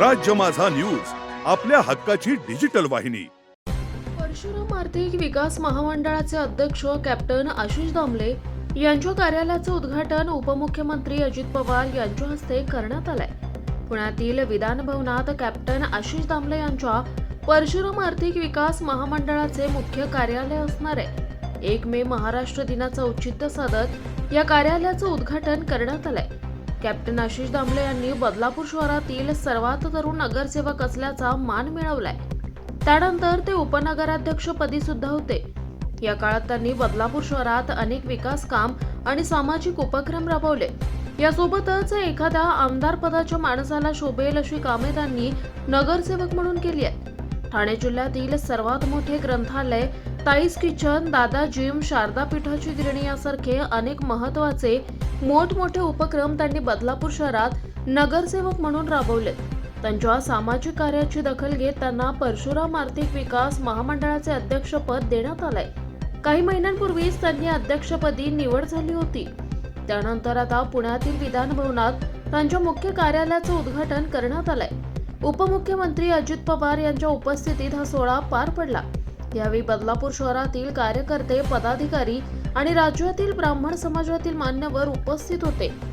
राज्य माझा न्यूज आपल्या हक्काची डिजिटल वाहिनी. परशुराम आर्थिक विकास महामंडळाचे अध्यक्ष कॅप्टन आशिष दामले यांच्या कार्यालयाचं उद्घाटन उपमुख्यमंत्री अजित पवार यांच्या हस्ते करण्यात आलंय. पुण्यातील विधान भवनात कॅप्टन आशिष दामले यांच्या परशुराम आर्थिक विकास महामंडळाचे मुख्य कार्यालय असणार आहे. एक मे महाराष्ट्र दिनाचं औचित्य साधत या कार्यालयाचं उद्घाटन करण्यात आलंय. कॅप्टन आशिष दामले यांनी बदलापूर शहरातील सर्वात तरुण नगरसेवक असल्याचा मान मिळवलाय. त्यानंतर ते उपनगराध्यक्षपदी सुद्धा होते. या काळात त्यांनी बदलापूर शहरात अनेक विकास काम आणि सामाजिक उपक्रम राबवले. यासोबतच एखाद्या आमदार पदाच्या माणसाला शोभेल अशी कामे त्यांनी नगरसेवक म्हणून केली आहेत. ठाणे जिल्ह्यातील सर्वात मोठे ग्रंथालय ताईस किचन दादा जिम शारदा पीठाची गिरणी यासारखे अनेक महत्त्वाचे मोठमोठे उपक्रम त्यांनी बदलापूर शहरात नगरसेवक म्हणून राबवले. त्यांच्या सामाजिक कार्याची दखल घेत त्यांना परशुराम आर्थिक विकास महामंडळाचे अध्यक्षपद देण्यात आलंय. काही महिन्यांपूर्वीच त्यांनी अध्यक्षपदी निवड झाली होती. त्यानंतर आता पुण्यातील विधान भवनात त्यांच्या मुख्य कार्यालयाचं उद्घाटन करण्यात आलंय. उपमुख्यमंत्री अजित पवार यांच्या उपस्थितीत हा सोहळा पार पडला. यावेळी बदलापूर शहरातील कार्यकर्ते पदाधिकारी आणि राज्यातील ब्राह्मण समाजातील मान्यवर उपस्थित होते.